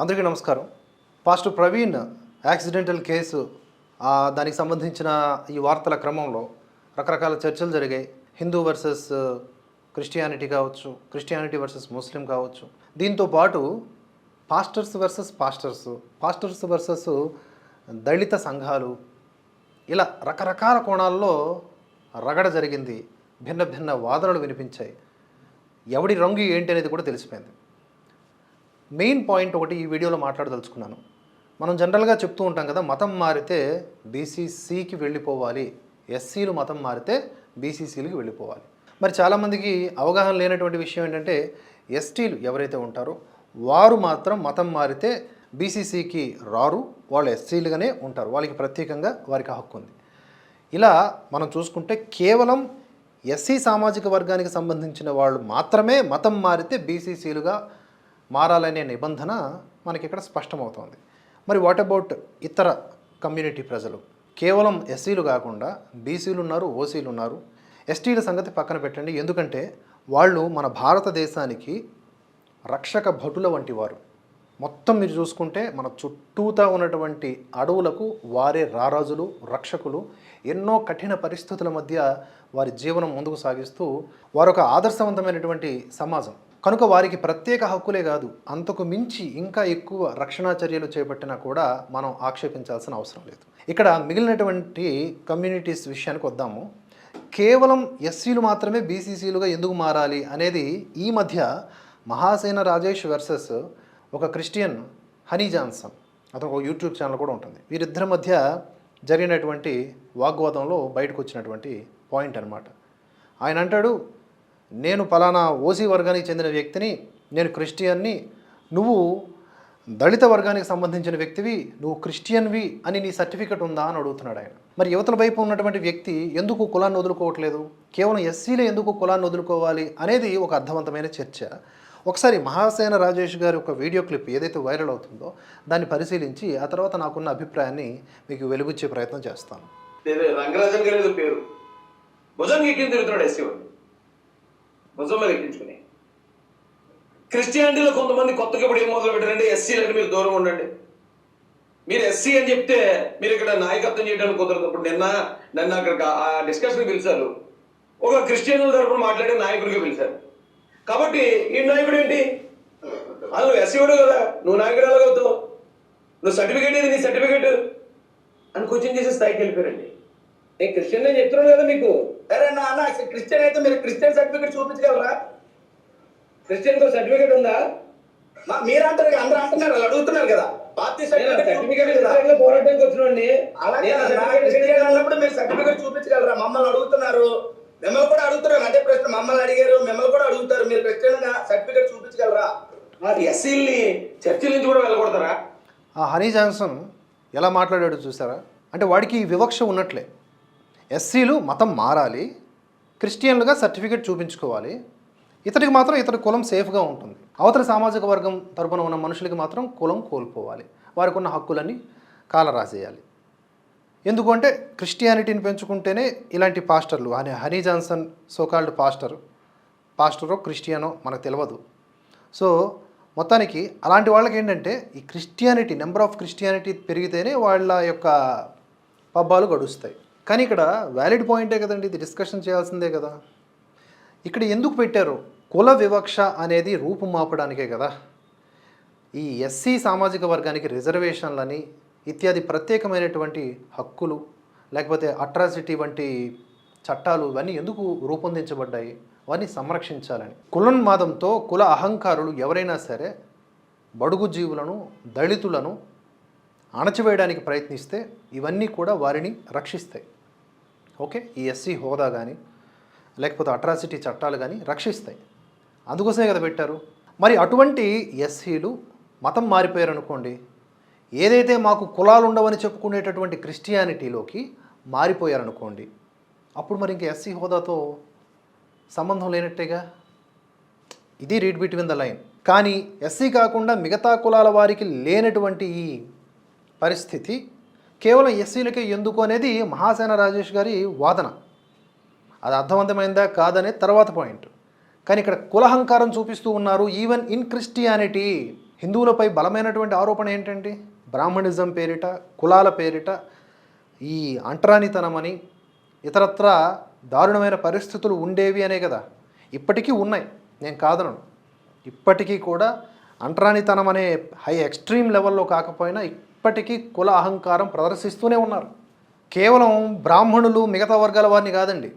అందరికీ నమస్కారం. Pastor Praveen accidental case దానికి సంబంధించిన ఈ వార్తల క్రమంలో రకరకాల చర్చలు జరిగాయి. హిందూ వర్సెస్ క్రిస్టియానిటీ కావచ్చు క్రిస్టియానిటీ వర్సెస్ ముస్లిం కావచ్చు. దీంతో పాటు pastors versus pastors pastors versus దళిత సంఘాలు ఇలా రకరకాల కోణాల్లో రగడ జరిగింది. భిన్న భిన్న వాదనలు వినిపించాయి. ఎవడి రంగు ఏంటి అనేది కూడా తెలిసిపోయింది. మెయిన్ పాయింట్ ఒకటి ఈ వీడియోలో మాట్లాడదలుచుకున్నాను. మనం జనరల్గా చెప్తూ ఉంటాం కదా మతం మారితే బీసీసీకి వెళ్ళిపోవాలి. ఎస్సీలు మతం మారితే బీసీసీలకి వెళ్ళిపోవాలి. మరి చాలామందికి అవగాహన లేనటువంటి విషయం ఏంటంటే ఎస్టీలు ఎవరైతే ఉంటారో వారు మాత్రం మతం మారితే బీసీసీకి రారు వాళ్ళు ఎస్సీలుగానే ఉంటారు. వాళ్ళకి ప్రత్యేకంగా వారికి హక్కు ఉంది. ఇలా మనం చూసుకుంటే కేవలం ఎస్సీ సామాజిక వర్గానికి సంబంధించిన వాళ్ళు మాత్రమే మతం మారితే బీసీసీలుగా మారాలనే నిబంధన మనకి ఇక్కడ స్పష్టమవుతోంది. మరి వాట్ అబౌట్ ఇతర కమ్యూనిటీ ప్రజలు? కేవలం ఎస్సీలు కాకుండా బీసీలు ఉన్నారు ఓసీలు ఉన్నారు ఎస్టీల సంగతి పక్కన పెట్టండి. ఎందుకంటే వాళ్ళు మన భారతదేశానికి రక్షక భటుల వంటి వారు. మొత్తం మీరు చూసుకుంటే మన చుట్టూతా ఉన్నటువంటి అడవులకు వారే రారాజులు రక్షకులు. ఎన్నో కఠిన పరిస్థితుల మధ్య వారి జీవనం ముందుకు సాగిస్తూ వారొక ఆదర్శవంతమైనటువంటి సమాజం. కనుక వారికి ప్రత్యేక హక్కులే కాదు అంతకు మించి ఇంకా ఎక్కువ రక్షణా చర్యలు చేపట్టినా కూడా మనం ఆక్షేపించాల్సిన అవసరం లేదు. ఇక్కడ మిగిలినటువంటి కమ్యూనిటీస్ విషయానికి వద్దాము. కేవలం ఎస్సీలు మాత్రమే బీసీసీలుగా ఎందుకు మారాలి అనేది ఈ మధ్య మహాసేన రాజేష్ వర్సెస్ ఒక క్రిస్టియన్ హనీ జాన్సన్ అతను ఒక యూట్యూబ్ ఛానల్ కూడా ఉంటుంది. వీరిద్దరి మధ్య జరిగినటువంటి వాగ్వాదంలో బయటకు వచ్చినటువంటి పాయింట్ అనమాట ఆయన అంటాడు నేను ఫలానా ఓసీ వర్గానికి చెందిన వ్యక్తిని నేను క్రిస్టియన్ని నువ్వు దళిత వర్గానికి సంబంధించిన వ్యక్తివి నువ్వు క్రిస్టియన్వి అని నీ సర్టిఫికెట్ ఉందా అని అడుగుతున్నాడు ఆయన. మరి యువతల వైపు ఉన్నటువంటి వ్యక్తి ఎందుకు కులాన్ని వదులుకోవట్లేదు? కేవలం ఎస్సీలే ఎందుకు కులాన్ని వదులుకోవాలి అనేది ఒక అర్థవంతమైన చర్చ. ఒకసారి మహాసేన రాజేష్ గారి ఒక వీడియో క్లిప్ ఏదైతే వైరల్ అవుతుందో దాన్ని పరిశీలించి ఆ తర్వాత నాకున్న అభిప్రాయాన్ని మీకు వెలుగుచ్చే ప్రయత్నం చేస్తాను. రంగరాజన్ గారి పేరు. భుజం తిరుగుతున్నాడు ఎస్సీ వాళ్ళు భుజం మీద ఎక్కించుకుని క్రిస్టియానిటీలో కొంతమంది కొత్తగా ఇప్పుడు ఏం మొదలు పెట్టారంటే ఎస్సీలకు మీరు దూరం ఉండండి. మీరు ఎస్సీ అని చెప్తే మీరు ఇక్కడ నాయకత్వం చేయడానికి కుదరదు ఇప్పుడు నిన్న నన్ను అక్కడ ఆ డిస్కషన్ పిలిచారు. ఒక క్రిస్టియన్ల తరపున మాట్లాడే నాయకుడికి పిలిచారు. కాబట్టి ఈ నాయకుడు ఏంటి? అది నువ్వు వాడు కదా నువ్వు నాయకుడు ఎలాగవుతావు నువ్వు సర్టిఫికేట్ ఏది? నీ సర్టిఫికేట్ అని క్వశ్చన్ చేసే స్థాయికి వెళ్ళిపోయారండి. నేను క్రిస్టియన్ అని చెప్తున్నాను కదా మీకు. అరే నా అన్న క్రిస్టియన్ అయితే మీరు క్రిస్టియన్ సర్టిఫికేట్ చూపించగలరా? క్రిస్టియన్ సర్టిఫికేట్ ఉందా? మా- మీరు అంటారు అందరూ అంటున్నారు వాళ్ళు అడుగుతున్నారు కదా. Party certificate? పోరాటానికి వచ్చినండి అలా కాదన్నా, క్రిస్టియన్ అన్నప్పుడు మీరు సర్టిఫికేట్ చూపించగలరా? మమ్మల్ని అడుగుతున్నారు. మిమ్మల్ని కూడా అడుగుతున్నారు అదే ప్రశ్న మమ్మల్ని అడిగారు. మిమ్మల్ని కూడా అడుగుతారు మీరు క్రిస్టియన్ సర్టిఫికేట్ చూపించగలరా? ఎస్సీల్ని చర్చిల నుంచి కూడా వెళ్ళగొడతారా ఆ హనీ జాన్సన్ ఎలా మాట్లాడాడో చూసారా? అంటే వాడికి ఈ వివక్ష ఉన్నట్లే. ఎస్సీలు మతం మారాలి క్రిస్టియన్లుగా సర్టిఫికేట్ చూపించుకోవాలి. ఇతడికి మాత్రం ఇతడి కులం సేఫ్గా ఉంటుంది. అవతల సామాజిక వర్గం తరపున ఉన్న మనుషులకి మాత్రం కులం కోల్పోవాలి. వారికి ఉన్న హక్కులన్నీ కాలరాసేయాలి. ఎందుకంటే క్రిస్టియానిటీని పెంచుకుంటేనే ఇలాంటి పాస్టర్లు అని honey Johnson so called pastor పాస్టరో క్రిస్టియనో మనకు తెలియదు సో మొత్తానికి అలాంటి వాళ్ళకి ఏంటంటే ఈ క్రిస్టియానిటీ నెంబర్ ఆఫ్ క్రిస్టియానిటీ పెరిగితేనే వాళ్ళ యొక్క పబ్బాలు గడుస్తాయి. కానీ ఇక్కడ వ్యాలిడ్ పాయింటే కదండి ఇది డిస్కషన్ చేయాల్సిందే కదా. ఇక్కడ ఎందుకు పెట్టారు? కుల వివక్ష అనేది రూపుమాపడానికే కదా. ఈ ఎస్సీ సామాజిక వర్గానికి రిజర్వేషన్లని ఇత్యాది ప్రత్యేకమైనటువంటి హక్కులు లేకపోతే అట్రాసిటీ వంటి చట్టాలు ఇవన్నీ ఎందుకు రూపొందించబడ్డాయి? అవన్నీ సంరక్షించాలని. కులన్మాదంతో కుల అహంకారులు ఎవరైనా సరే బడుగు జీవులను దళితులను అణచివేయడానికి ప్రయత్నిస్తే ఇవన్నీ కూడా వారిని రక్షిస్తాయి. ఓకే ఈ ఎస్సీ హోదా కానీ లేకపోతే అట్రాసిటీ చట్టాలు కానీ రక్షిస్తాయి. అందుకోసమే కదా పెట్టారు. మరి అటువంటి ఎస్సీలు మతం మారిపోయారు అనుకోండి ఏదైతే మాకు కులాలు ఉండవని చెప్పుకునేటటువంటి క్రిస్టియానిటీలోకి మారిపోయారనుకోండి అప్పుడు మరి ఇంక ఎస్సీ హోదాతో సంబంధం లేనట్టేగా? ఇది రీడ్ బిట్వీన్ ద లైన్ కానీ ఎస్సీ కాకుండా మిగతా కులాల వారికి లేనటువంటి ఈ పరిస్థితి కేవలం ఎస్సీలకే ఎందుకు అనేది మహాసేన రాజేష్ గారి వాదన. అది అర్థవంతమైందా కాదనే తర్వాత పాయింట్. కానీ ఇక్కడ కులహంకారం చూపిస్తూ ఉన్నారు. ఈవెన్ ఇన్ క్రిస్టియానిటీ హిందువులపై బలమైనటువంటి ఆరోపణ ఏంటండి బ్రాహ్మణిజం పేరిట కులాల పేరిట ఈ అంటరానితనమని ఇతరత్ర దారుణమైన పరిస్థితులు ఉండేవి అనే కదా. ఇప్పటికీ ఉన్నాయి. నేను కాదనను. ఇప్పటికీ కూడా అంటరానితనం అనే హై ఎక్స్ట్రీమ్ లెవెల్లో కాకపోయినా ఇప్పటికీ కుల అహంకారం ప్రదర్శిస్తూనే ఉన్నారు. కేవలం బ్రాహ్మణులు మిగతా వర్గాల వారిని కాదండి.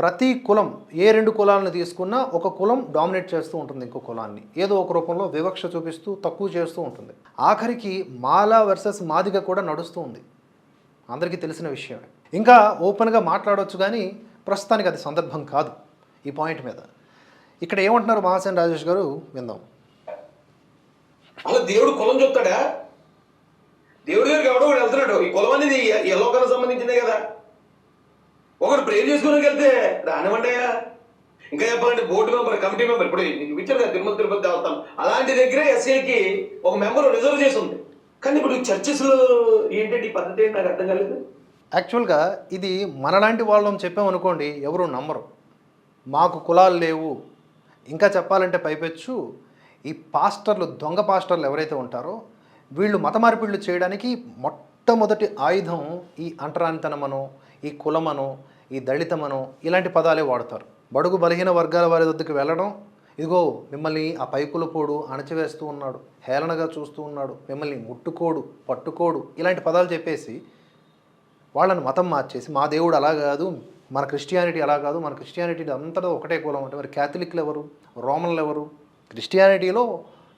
ప్రతి కులం ఏ రెండు కులాలను తీసుకున్నా ఒక కులం డామినేట్ చేస్తూ ఉంటుంది ఇంకో కులాన్ని. ఏదో ఒక రూపంలో వివక్ష చూపిస్తూ తక్కువ చేస్తూ ఉంటుంది. ఆఖరికి మాలా వర్సెస్ మాదిగ కూడా నడుస్తూ ఉంది. అందరికీ తెలిసిన విషయమే. ఇంకా ఓపెన్గా మాట్లాడవచ్చు కానీ ప్రస్తుతానికి అది సందర్భం కాదు ఈ పాయింట్ మీద. ఇక్కడ ఏమంటున్నారు మహాసేన్ రాజేష్ గారు? విందాం. అలా దేవుడు కులం చెప్తాడా దేవుడి దగ్గరికి ఎవడో వాడు వెళ్తున్నాడు. ఈ కులం అనేది ఎల్లోకాలకు సంబంధించిందే కదా. ఒకరు ప్రేర్ చేసుకుని వెళ్తే రానివ్వండియా ఇంకా చెప్పాలంటే బోర్డు మెంబర్ కమిటీ మెంబర్ ఇప్పుడు నీకు ఇచ్చారు కదా తిరుమల తిరుపతి దేవస్థానం. అలాంటి దగ్గరే ఎస్ఏకి ఒక మెంబర్ రిజర్వ్ చేసి ఉంది. కానీ ఇప్పుడు చర్చెస్ ఏంటంటే ఈ పద్ధతి ఏంటి? నాకు అర్థం కాలేదు. యాక్చువల్గా ఇది మనలాంటి వాళ్ళం చెప్పామనుకోండి ఎవరు నమ్మరు. మాకు కులాలు లేవు. ఇంకా చెప్పాలంటే పైపెచ్చు. ఈ పాస్టర్లు దొంగ పాస్టర్లు ఎవరైతే ఉంటారో వీళ్ళు మత మార్పిళ్ళు చేయడానికి మొట్టమొదటి ఆయుధం ఈ అంటరానితనమనో ఈ కులమనో ఈ దళితమనో ఇలాంటి పదాలే వాడతారు. బడుగు బలహీన వర్గాల వారి వద్దకు వెళ్ళడం ఇదిగో మిమ్మల్ని ఆ పైకులపోడు అణచివేస్తూ ఉన్నాడు హేళనగా చూస్తూ ఉన్నాడు మిమ్మల్ని ముట్టుకోడు పట్టుకోడు ఇలాంటి పదాలు చెప్పేసి వాళ్ళని మతం మార్చేసి మా దేవుడు అలా కాదు మన క్రిస్టియానిటీ అలా కాదు మన క్రిస్టియానిటీ అంతటా ఒకటే కులం అంటే మరి క్యాథలిక్లు ఎవరు? రోమన్లు ఎవరు? క్రిస్టియానిటీలో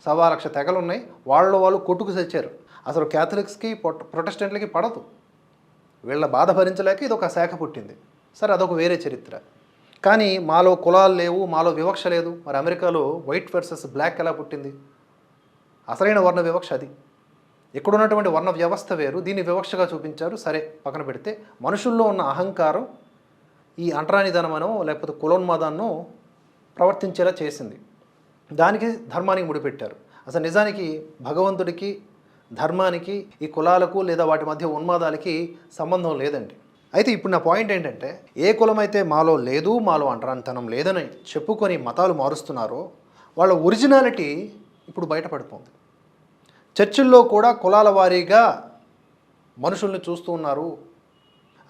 సవా లక్ష తెగలు ఉన్నాయి వాళ్ళు వాళ్ళు కొట్టుకు తెచ్చారు అసలు క్యాథలిక్స్కి ప్రొటెస్టెంట్లకి పడదు. వీళ్ళ బాధ భరించలేక ఇది ఒక శాఖ పుట్టింది. సరే అదొక వేరే చరిత్ర. కానీ మాలో కులాలు లేవు మాలో వివక్ష లేదు. మరి అమెరికాలో వైట్ వర్సెస్ బ్లాక్ ఎలా పుట్టింది? అసలైన వర్ణ వివక్ష అది. ఇక్కడ ఉన్నటువంటి వర్ణ వ్యవస్థ వేరు. దీన్ని వివక్షగా చూపించారు. సరే పక్కన పెడితే మనుషుల్లో ఉన్న అహంకారం ఈ అంటరానిధనమనో లేకపోతే కులోన్మాదాన్నో ప్రవర్తించేలా చేసింది. దానికి ధర్మానికి ముడిపెట్టారు. అసలు నిజానికి భగవంతుడికి ధర్మానికి ఈ కులాలకు లేదా వాటి మధ్య ఉన్మాదాలకి సంబంధం లేదండి. అయితే ఇప్పుడు నా పాయింట్ ఏంటంటే ఏ కులమైతే మాలో లేదు మాలో అంటరానితనం లేదని చెప్పుకొని మతాలు మారుస్తున్నారో వాళ్ళ ఒరిజినాలిటీ ఇప్పుడు బయటపడిపోతుంది చర్చిల్లో కూడా కులాల వారీగా మనుషుల్ని చూస్తూ ఉన్నారు.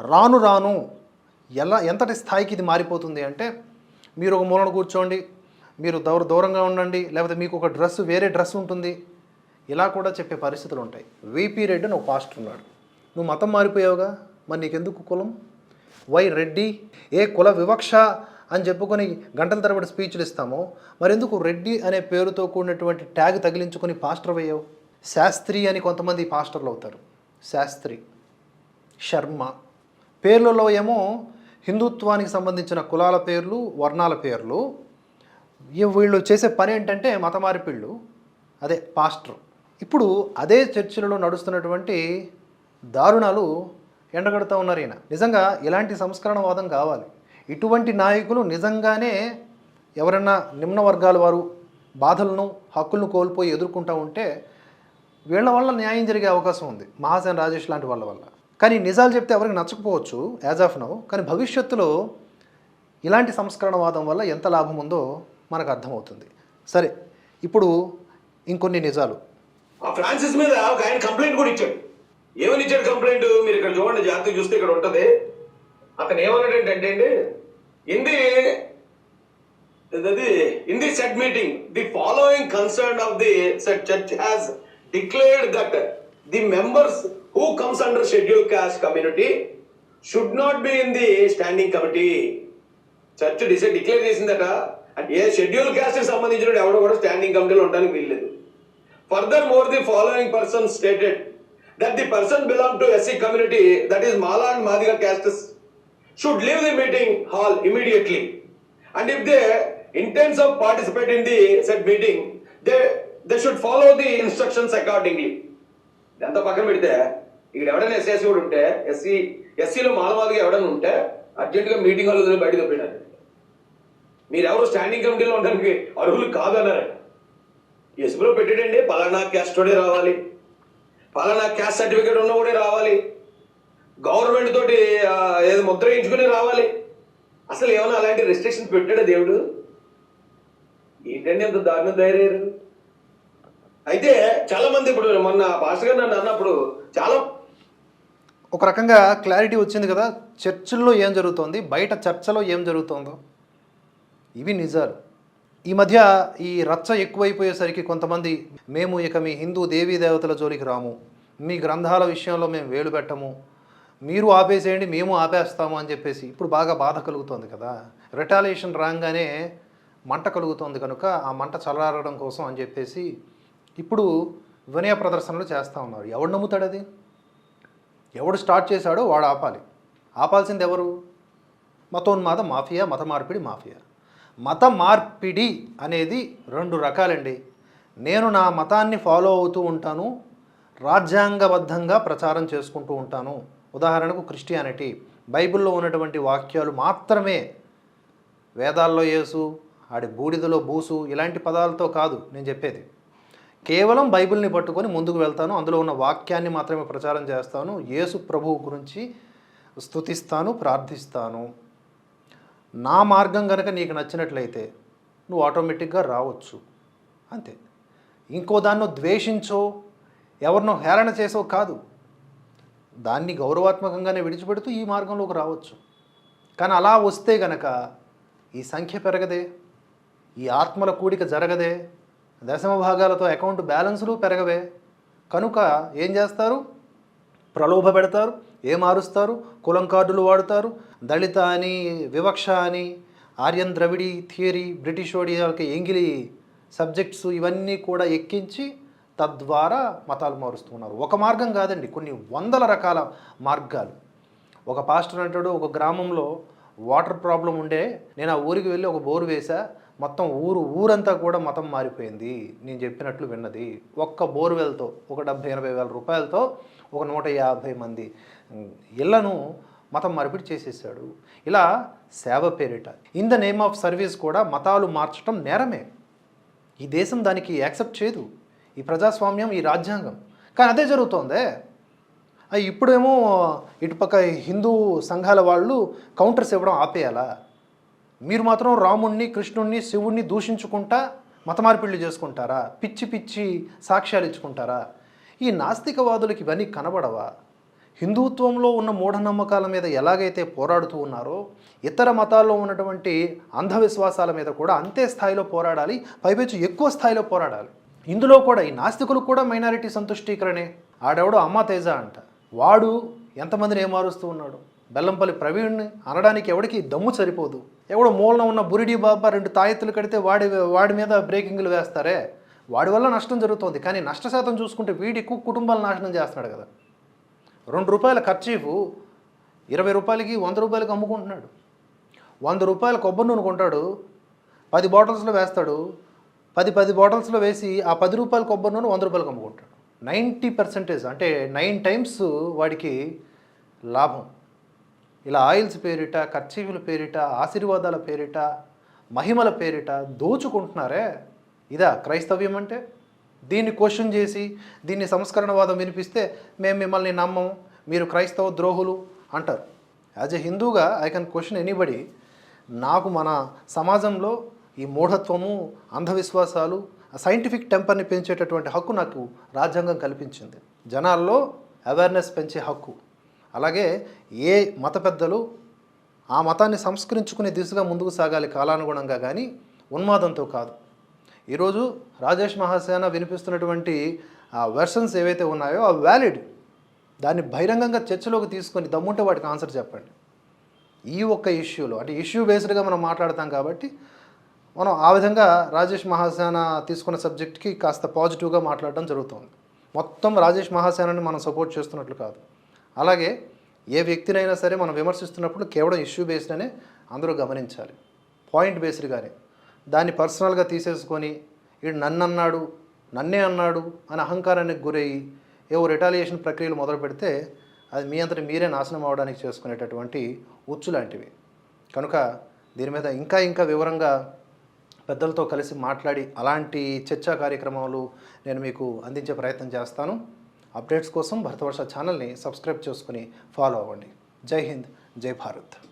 రాను రాను ఎలా ఎంతటి స్థాయికి ఇది మారిపోతుంది అంటే మీరు ఒక మూలన కూర్చోండి మీరు దూర దూరంగా ఉండండి లేకపోతే మీకు ఒక డ్రెస్ వేరే డ్రెస్ ఉంటుంది. ఇలా కూడా చెప్పే పరిస్థితులు ఉంటాయి. వీపీ రెడ్డి అని ఒక పాస్టర్ ఉన్నాడు. నువ్వు మతం మారిపోయావుగా? మరి నీకెందుకు కులం? వై రెడ్డి ఏ కుల వివక్ష అని చెప్పుకొని గంటల తరబడి స్పీచ్లు ఇస్తామో? మరెందుకు రెడ్డి అనే పేరుతో కూడినటువంటి ట్యాగ్ తగిలించుకొని పాస్టర్ అయ్యావు? శాస్త్రి అని కొంతమంది పాస్టర్లు అవుతారు. శాస్త్రి. శర్మ. పేర్లలో ఏమో హిందుత్వానికి సంబంధించిన కులాల పేర్లు వర్ణాల పేర్లు వీళ్ళు చేసే పని ఏంటంటే మత మార్పిళ్ళు అదే పాస్టర్. ఇప్పుడు అదే చర్చిలలో నడుస్తున్నటువంటి దారుణాలు ఎండగడుతూ ఉన్నారు ఈయన. నిజంగా ఇలాంటి సంస్కరణవాదం కావాలి. ఇటువంటి నాయకులు నిజంగానే ఎవరైనా నిమ్న వర్గాల వారు బాధలను హక్కులను కోల్పోయి ఎదుర్కొంటూ ఉంటే వీళ్ళ వల్ల న్యాయం జరిగే అవకాశం ఉంది. మహాసేన్ రాజేష్ లాంటి వాళ్ళ వల్ల. కానీ నిజాలు చెప్తే ఎవరికి నచ్చకపోవచ్చు యాజ్ ఆఫ్ నౌ. కానీ భవిష్యత్తులో ఇలాంటి సంస్కరణవాదం వల్ల ఎంత లాభం ఉందో మనకు అర్థమవుతుంది. సరే ఇప్పుడు ఇంకొన్ని నిజాలు. ఆ ఫ్రాన్సిస్ మీద ఒక ఆయన కంప్లైంట్ కూడా ఇచ్చాడు. ఏమని ఇచ్చాడు కంప్లైంట్ మీరు ఇక్కడ చూడండి జాతీయ చూస్తే ఇక్కడ ఉంటుంది. అతను ఏమన్నాడు అంటే అండి ఇన్ ది అది in the set meeting the following concern of the set church has declared that the members who comes under schedule caste community should not be in the standing committee church decide declare చేసిందట. ఏ schedule క్యాస్ట్కి సంబంధించిన ఎవడో కూడా standing కమిటీలో ఉండడానికి వీల్లేదు. Furthermore the following person stated that the person belong to SC community that is Mala and Madiga castes should leave the meeting hall immediately and if they intends of participate in the set meeting they they should follow the instructions accordingly ఎంత పక్కన పెడితే ఇక్కడ ఎవడైనా SSC కూడా ఉంటే SC ఎస్సీలో మాలమాదిగా ఎవడైనా ఉంటే అర్జెంటుగా మీటింగ్ హాల్ వదిలి బయటకు పోయినారు మీరెవరు స్టాండింగ్ కమిటీలో ఉండడానికి అర్హులు కాదన్నారు. ఎసుగులో పెట్టాడండి పలానా క్యాస్ట్ కూడా రావాలి. పలానా క్యాస్ట్ సర్టిఫికేట్ ఉన్నవాడే రావాలి. గవర్నమెంట్ తోటి ఏదో ముద్ర వేయించుకుని రావాలి. అసలు ఏమైనా అలాంటి రెస్ట్రిక్షన్స్ పెట్టాడా దేవుడు? ఏంటండి అంత దారుణ ధైర్యారు అయితే చాలా మంది ఇప్పుడు మొన్న భాష గారు నన్ను అన్నప్పుడు చాలా ఒక రకంగా క్లారిటీ వచ్చింది కదా చర్చిల్లో ఏం జరుగుతోంది? బయట చర్చలో ఏం జరుగుతోందో? ఇవి నిజాలు. ఈ మధ్య ఈ రచ్చ ఎక్కువైపోయేసరికి కొంతమంది మేము ఇక మీ హిందూ దేవీ దేవతల జోలికి రాము. మీ గ్రంథాల విషయంలో మేము వేలు పెట్టము. మీరు ఆపేసేయండి మేము ఆపేస్తాము అని చెప్పేసి ఇప్పుడు బాగా బాధ కలుగుతోంది కదా. రిటాలియేషన్ రాగానే మంట కలుగుతోంది కనుక ఆ మంట చల్లారడం కోసం అని చెప్పేసి ఇప్పుడు వినయ ప్రదర్శనలు చేస్తూ ఉన్నారు. ఎవడు నమ్ముతాడు అది? ఎవడు స్టార్ట్ చేశాడో వాడు ఆపాలి. ఆపాల్సింది ఎవరు? మతోన్మాద మాఫియా మత మార్పిడి మాఫియా. మత మార్పిడి అనేది రెండు రకాలండి. నేను నా మతాన్ని ఫాలో అవుతూ ఉంటాను రాజ్యాంగబద్ధంగా ప్రచారం చేసుకుంటూ ఉంటాను. ఉదాహరణకు క్రిస్టియానిటీ. బైబిల్లో ఉన్నటువంటి వాక్యాలు మాత్రమే వేదాల్లో యేసు ఆడి బూడిదలో బూసు ఇలాంటి పదాలతో కాదు నేను చెప్పేది. కేవలం బైబిల్ని పట్టుకొని ముందుకు వెళ్తాను అందులో ఉన్న వాక్యాన్ని మాత్రమే ప్రచారం చేస్తాను యేసు ప్రభువు గురించి స్థుతిస్తాను ప్రార్థిస్తాను. నా మార్గం కనుక నీకు నచ్చినట్లయితే నువ్వు ఆటోమేటిక్గా రావచ్చు. అంతే. ఇంకో దాన్నో ద్వేషించో ఎవరినో హేళన చేసో కాదు. దాన్ని గౌరవాత్మకంగానే విడిచిపెడుతూ ఈ మార్గంలోకి రావచ్చు. కానీ అలా వస్తే గనక ఈ సంఖ్య పెరగదే ఈ ఆత్మల కూడిక జరగదే దశమ భాగాలతో అకౌంట్ బ్యాలెన్సులు పెరగవే. కనుక ఏం చేస్తారు? ప్రలోభ పెడతారు ఏ మారుస్తారు కులం కార్డులు వాడుతారు దళిత అని వివక్ష అని ఆర్యన్ ద్రవిడి థియరీ బ్రిటిష్ ఓడియాలకి ఎంగిలి సబ్జెక్ట్స్ ఇవన్నీ కూడా ఎక్కించి తద్వారా మతాలు మారుస్తున్నారు ఒక మార్గం కాదండి కొన్ని వందల రకాల మార్గాలు. ఒక పాస్టర్ అంటాడు ఒక గ్రామంలో వాటర్ ప్రాబ్లం ఉండే నేను ఆ ఊరికి వెళ్ళి ఒక బోరు వేసా మొత్తం ఊరు ఊరంతా కూడా మతం మారిపోయింది నేను చెప్పినట్లు విన్నది. ఒక్క బోర్వెల్తో ఒక డెబ్భై ఎనభై వేల రూపాయలతో ఒక నూట యాభై మంది ఇళ్ళను మతం మార్పిడి చేసేసాడు ఇలా సేవ పేరిట. In the name of service కూడా మతాలు మార్చడం నేరమే. ఈ దేశం దానికి యాక్సెప్ట్ చేయదు. ఈ ప్రజాస్వామ్యం ఈ రాజ్యాంగం. కానీ అదే జరుగుతోందే. ఇప్పుడేమో ఇటుపక్క హిందూ సంఘాల వాళ్ళు కౌంటర్స్ ఇవ్వడం ఆపేయాలా? మీరు మాత్రం రాముణ్ణి కృష్ణుణ్ణి శివుణ్ణి దూషించుకుంటా మత మార్పిళ్ళు చేసుకుంటారా? పిచ్చి పిచ్చి సాక్ష్యాలు ఇచ్చుకుంటారా? ఈ నాస్తికవాదులకి ఇవన్నీ కనబడవా? హిందుత్వంలో ఉన్న మూఢనమ్మకాల మీద ఎలాగైతే పోరాడుతూ ఉన్నారో ఇతర మతాల్లో ఉన్నటువంటి అంధవిశ్వాసాల మీద కూడా అంతే స్థాయిలో పోరాడాలి పైపెచ్చు ఎక్కువ స్థాయిలో పోరాడాలి. ఇందులో కూడా ఈ నాస్తికులు కూడా మైనారిటీ సంతుష్టీకరణే. ఆడెవడో అమ్మ తేజ అంట. వాడు ఎంతమందిని ఏమారుస్తూ ఉన్నాడు? బెల్లంపల్లి ప్రవీణ్ని అనడానికి ఎవడికి దమ్ము సరిపోదు. ఎవడో మూలన ఉన్న బురిడి బాబా రెండు తాయెత్తులు కడితే వాడి వాడి మీద బ్రేకింగ్లు వేస్తారే? వాడి వల్ల నష్టం జరుగుతోంది. కానీ నష్ట శాతం చూసుకుంటే వీడి ఎక్కువ కుటుంబాలు నాశనం చేస్తున్నాడు కదా. రెండు రూపాయల ఖర్చీఫు ఇరవై రూపాయలకి వంద రూపాయలకి అమ్ముకుంటున్నాడు. వంద రూపాయల కొబ్బరి నూనె కొంటాడు పది బాటిల్స్లో వేస్తాడు పది పది బాటిల్స్లో వేసి ఆ పది రూపాయల కొబ్బరి నూనె వంద రూపాయలకి అమ్ముకుంటాడు. నైంటీ పర్సెంటేజ్ అంటే నైన్ టైమ్స్ వాడికి లాభం. ఇలా ఆయిల్స్ పేరిట ఖర్చీఫుల పేరిట ఆశీర్వాదాల పేరిట మహిమల పేరిట దోచుకుంటున్నారే. ఇదా క్రైస్తవ్యం అంటే? దీన్ని క్వశ్చన్ చేసి దీన్ని సంస్కరణవాదం వినిపిస్తే మేము మిమ్మల్ని నమ్మం మీరు క్రైస్తవ ద్రోహులు అంటారు. యాజ్ ఎ హిందూగా ఐ కెన్ క్వశ్చన్ ఎనీబడి నాకు మన సమాజంలో ఈ మూఢత్వము అంధవిశ్వాసాలు సైంటిఫిక్ టెంపర్ని పెంచేటటువంటి హక్కు నాకు రాజ్యాంగం కల్పించింది. జనాల్లో అవేర్నెస్ పెంచే హక్కు. అలాగే ఏ మత పెద్దలు ఆ మతాన్ని సంస్కరించుకునే దిశగా ముందుకు సాగాలి కాలానుగుణంగా కానీ ఉన్మాదంతో కాదు. ఈరోజు రాజేష్ మహాసేన వినిపిస్తున్నటువంటి ఆ వెర్షన్స్ ఏవైతే ఉన్నాయో అవి వ్యాలిడ్ దాన్ని బహిరంగంగా చర్చలోకి తీసుకొని దమ్ముంటే వాటికి ఆన్సర్ చెప్పండి. ఈ ఒక్క ఇష్యూలో అంటే ఇష్యూ బేస్డ్గా మనం మాట్లాడతాం కాబట్టి మనం ఆ విధంగా రాజేష్ మహాసేన తీసుకున్న సబ్జెక్ట్కి కాస్త పాజిటివ్గా మాట్లాడడం జరుగుతుంది. మొత్తం రాజేష్ మహాసేనని మనం సపోర్ట్ చేస్తున్నట్లు కాదు. అలాగే ఏ వ్యక్తినైనా సరే మనం విమర్శిస్తున్నప్పుడు కేవలం ఇష్యూ బేస్డ్ అనే అందరూ గమనించాలి. పాయింట్ బేస్డ్గానే దాన్ని పర్సనల్గా తీసేసుకొని వీడు నన్ను అన్నాడు నన్నే అన్నాడు అని అహంకారానికి గురయ్యి ఏవో రిటాలియేషన్ ప్రక్రియలు మొదలు పెడితే అది మీ అంతటి మీరే నాశనం అవడానికి చేసుకునేటటువంటి ఉచ్చు లాంటివి. కనుక దీని మీద ఇంకా ఇంకా వివరంగా పెద్దలతో కలిసి మాట్లాడి అలాంటి చర్చా కార్యక్రమాలు నేను మీకు అందించే ప్రయత్నం చేస్తాను. అప్డేట్స్ కోసం భరతవర్ష ఛానల్ని సబ్స్క్రైబ్ చేసుకుని ఫాలో అవ్వండి. జై హింద్ జై భారత్.